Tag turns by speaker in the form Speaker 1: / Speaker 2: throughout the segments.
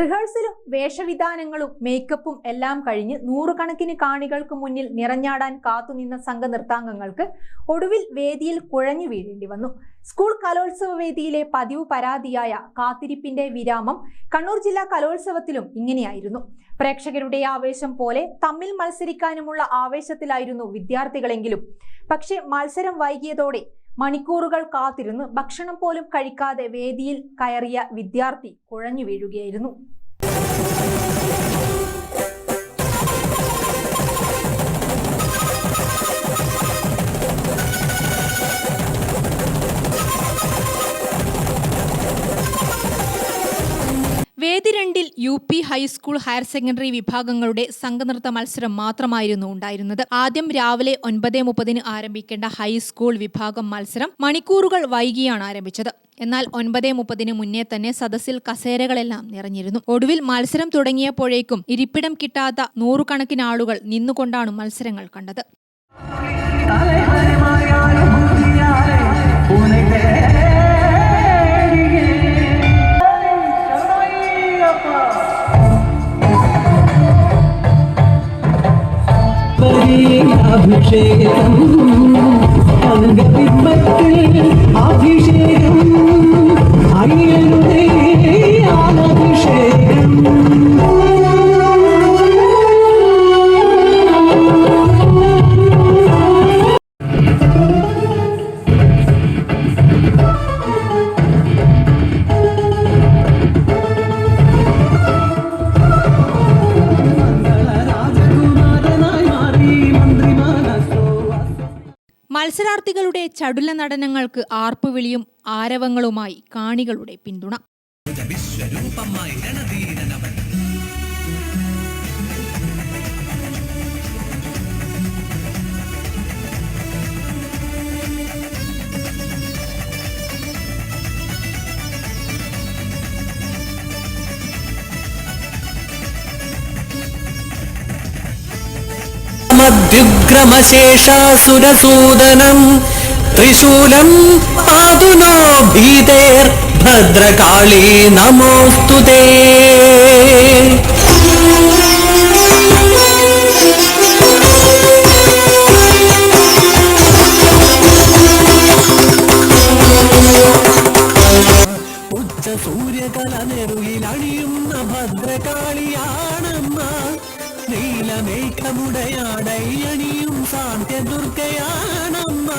Speaker 1: റിഹേഴ്സലും വേഷവിധാനങ്ങളും മേക്കപ്പും എല്ലാം കഴിഞ്ഞ് നൂറുകണക്കിന് കാണികൾക്ക് മുന്നിൽ നിറഞ്ഞാടാൻ കാത്തുനിന്ന സംഘ നൃത്താംഗങ്ങൾക്ക് ഒടുവിൽ വേദിയിൽ കുഴഞ്ഞു വീഴേണ്ടി വന്നു. സ്കൂൾ കലോത്സവ വേദിയിലെ പതിവ് പരാതിയായ കാത്തിരിപ്പിന്റെ വിരാമം കണ്ണൂർ ജില്ലാ കലോത്സവത്തിലും ഇങ്ങനെയായിരുന്നു. പ്രേക്ഷകരുടെ ആവേശം പോലെ തമ്മിൽ മത്സരിക്കാനുമുള്ള ആവേശത്തിലായിരുന്നു വിദ്യാർത്ഥികളെങ്കിലും. പക്ഷേ മത്സരം വൈകിയതോടെ മണിക്കൂറുകൾ കാത്തിരുന്ന് ഭക്ഷണം പോലും കഴിക്കാതെ വേദിയിൽ കയറിയ വിദ്യാർത്ഥി കുഴഞ്ഞു വീഴുകയായിരുന്നു. വേദി U P high school higher secondary വിഭാഗങ്ങളുടെ സംഘനൃത്ത മത്സരം മാത്രമായിരുന്നു ഉണ്ടായിരുന്നത്. ആദ്യം രാവിലെ ഒൻപത് മുപ്പതിന് ആരംഭിക്കേണ്ട ഹൈസ്കൂൾ വിഭാഗം മത്സരം മണിക്കൂറുകൾ വൈകിയാണ് ആരംഭിച്ചത്. എന്നാൽ ഒൻപത് മുപ്പതിന് മുന്നേ തന്നെ സദസ്സിൽ കസേരകളെല്ലാം നിറഞ്ഞിരുന്നു. ഒടുവിൽ മത്സരം തുടങ്ങിയപ്പോഴേക്കും ഇരിപ്പിടം കിട്ടാത്ത നൂറുകണക്കിന് ആളുകൾ നിന്നുകൊണ്ടാണ് മത്സരങ്ങൾ കണ്ടത്.
Speaker 2: അഭിഷേകം അംഗബിംബത്തിൽ അഭിഷേകം അയ്യരുടെ
Speaker 1: മത്സരാർത്ഥികളുടെ ചടുല നടനങ്ങൾക്ക് ആർപ്പുവിളിയും ആരവങ്ങളുമായി കാണികളുടെ പിന്തുണ.
Speaker 2: മദ്യുഗ്രമശേഷാസുരസൂദനം ത്രിശൂലം പാതു നോ ഭീതേർ ഭദ്രകാളി നമോസ്തു നീലമേഘമുടയാടയണിയും സാന്ത്യദുർഗയാണമ്മ.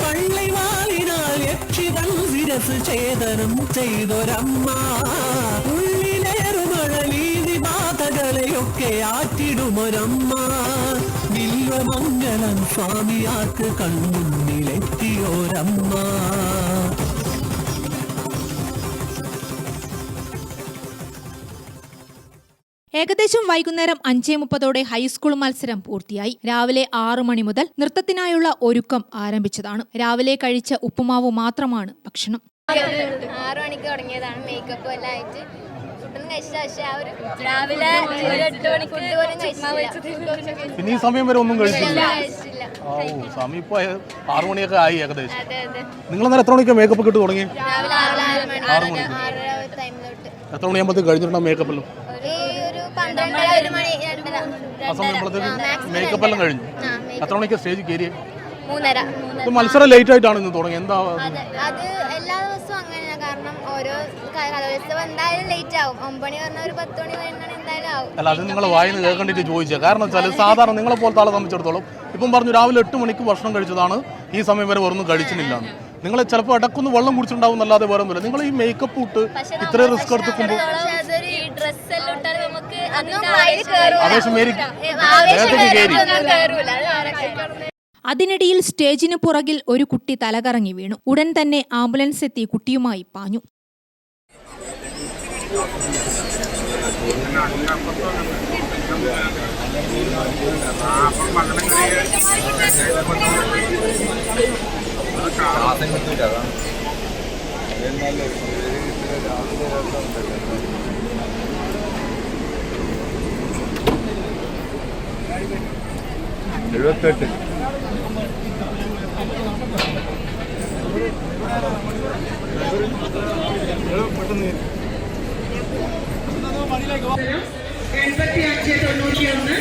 Speaker 2: പള്ളിവാളിനാൽ യക്ഷിതൻ ശിരസ് ചേതനം ചെയ്തൊരമ്മ. ഉള്ളിലേറുമഴലീതി ബാധകളെയൊക്കെ ആറ്റിടുമൊരമ്മ. വില്വമംഗലം സ്വാമിയാക്ക് കൺമുന്നിലെത്തിയോരമ്മ.
Speaker 1: ഏകദേശം വൈകുന്നേരം അഞ്ചേ മുപ്പതോടെ ഹൈസ്കൂൾ മത്സരം പൂർത്തിയായി. രാവിലെ ആറു മണി മുതൽ നൃത്തത്തിനായുള്ള ഒരുക്കം ആരംഭിച്ചതാണ്. രാവിലെ കഴിച്ച ഉപ്പുമാവ് മാത്രമാണ് ഭക്ഷണം.
Speaker 3: ആറു മണിക്ക് തുടങ്ങിയതാണ് മേക്കപ്പ് എല്ലാം ആയിട്ട്. രാവിലെ
Speaker 4: പിന്നെ ഈ സമയം വരെ ഒന്നും കഴിച്ചില്ല. സമയം ഇപ്പൊ ആറു മണിയൊക്കെ ആയി ഏകദേശം. നിങ്ങൾ അന്നേരം എത്ര മണിക്ക് മേക്കപ്പ് കിട്ടു തുടങ്ങി
Speaker 3: ആറ് മണി
Speaker 4: എത്ര മണിയാകുമ്പോഴത്തേക്ക് കഴിഞ്ഞിട്ടുണ്ടാവും മേക്കപ്പ്
Speaker 3: ഒരു മണി രണ്ടര.
Speaker 4: മേക്കപ്പ് എല്ലാം കഴിഞ്ഞു. എത്ര മണിക്ക് സ്റ്റേജ് കയറി
Speaker 3: മൂന്നര.
Speaker 4: മത്സരം ലേറ്റ് ആയിട്ടാണ് ഇന്ന് തുടങ്ങി. എന്താ?
Speaker 3: അതെ. എല്ലാ ദിവസവും അങ്ങനെയാണ് കാരണം ഓരോ കലോത്സവം എന്തായാലും ലേറ്റ് ആവും. ഒമ്പണി പറഞ്ഞ ഒരു പത്ത് മണി വരുന്ന എന്തായാലും ആവും.
Speaker 4: അല്ല അത് നിങ്ങൾ വായന കേൾക്കണ്ടിട്ട് ചോദിച്ചത് കാരണം വെച്ചാൽ സാധാരണ നിങ്ങളെ പോലത്തെ ആളെ സംബന്ധിച്ചിടത്തോളം ഇപ്പം പറഞ്ഞു രാവിലെ എട്ട് മണിക്ക് ഭക്ഷണം കഴിച്ചതാണ്. ഈ സമയം വരെ ഒന്നും കഴിച്ചിട്ടില്ല നിങ്ങൾ ചിലപ്പോൾ ഇടക്കൊന്ന് വെള്ളം കുടിച്ചിട്ടുണ്ടാവും എന്നല്ലാതെ വേറെ ഒന്നുമില്ല നിങ്ങൾ ഈ മേക്കപ്പ് ഇട്ട് ഇത്രയും റിസ്ക് എടുത്തുമ്പോൾ
Speaker 1: അതിനിടയിൽ സ്റ്റേജിന് പുറകിൽ ഒരു കുട്ടി തലകറങ്ങി വീണു ഉടൻ തന്നെ ആംബുലൻസ് എത്തി കുട്ടിയുമായി പാഞ്ഞു
Speaker 5: എഴുപത്തെട്ട്.
Speaker 3: എൺപത്തി അഞ്ച് തൊണ്ണൂറ്റി ഒന്ന്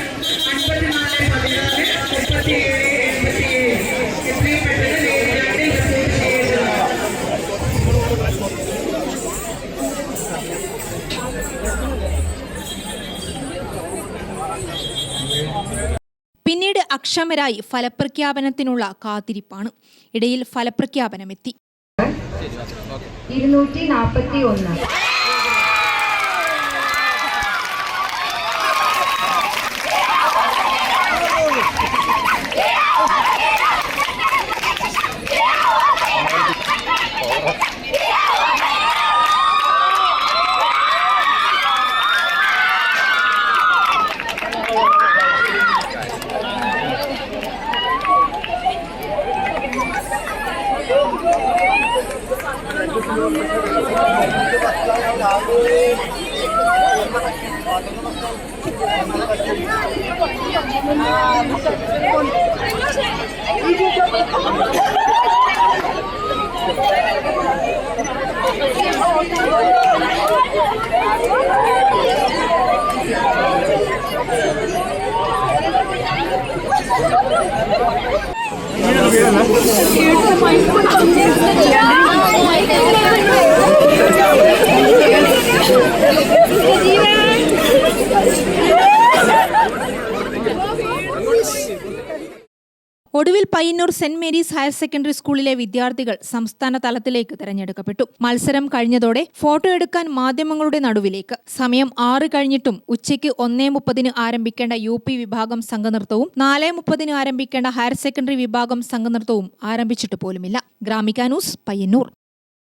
Speaker 3: അൻപത്തിനാല് പതിനാറ് മുപ്പത്തിയേഴ്
Speaker 1: അക്ഷമരായി ഫലപ്രഖ്യാപനത്തിനുള്ള കാത്തിരിപ്പാണ്. ഇടയിൽ ഫലപ്രഖ്യാപനമെത്തി.
Speaker 6: ഇരുന്നൂറ്റി നാൽപ്പത്തി ഒന്ന് ജീവൻ
Speaker 1: ഒടുവിൽ Payyanur Saint Mary's higher secondary സ്കൂളിലെ വിദ്യാർത്ഥികൾ സംസ്ഥാന തലത്തിലേക്ക് തെരഞ്ഞെടുക്കപ്പെട്ടു. മത്സരം കഴിഞ്ഞതോടെ ഫോട്ടോ എടുക്കാൻ മാധ്യമങ്ങളുടെ നടുവിലേക്ക്. സമയം ആറ് കഴിഞ്ഞിട്ടും ഉച്ചയ്ക്ക് ഒന്നേ മുപ്പതിന് ആരംഭിക്കേണ്ട യു പി വിഭാഗം സംഘനൃത്തവും നാല് മുപ്പതിന് ആരംഭിക്കേണ്ട ഹയർ സെക്കൻഡറി വിഭാഗം സംഘനൃത്തവും ആരംഭിച്ചിട്ട് പോലുമില്ല. ഗ്രാമിക ന്യൂസ് പയ്യന്നൂർ.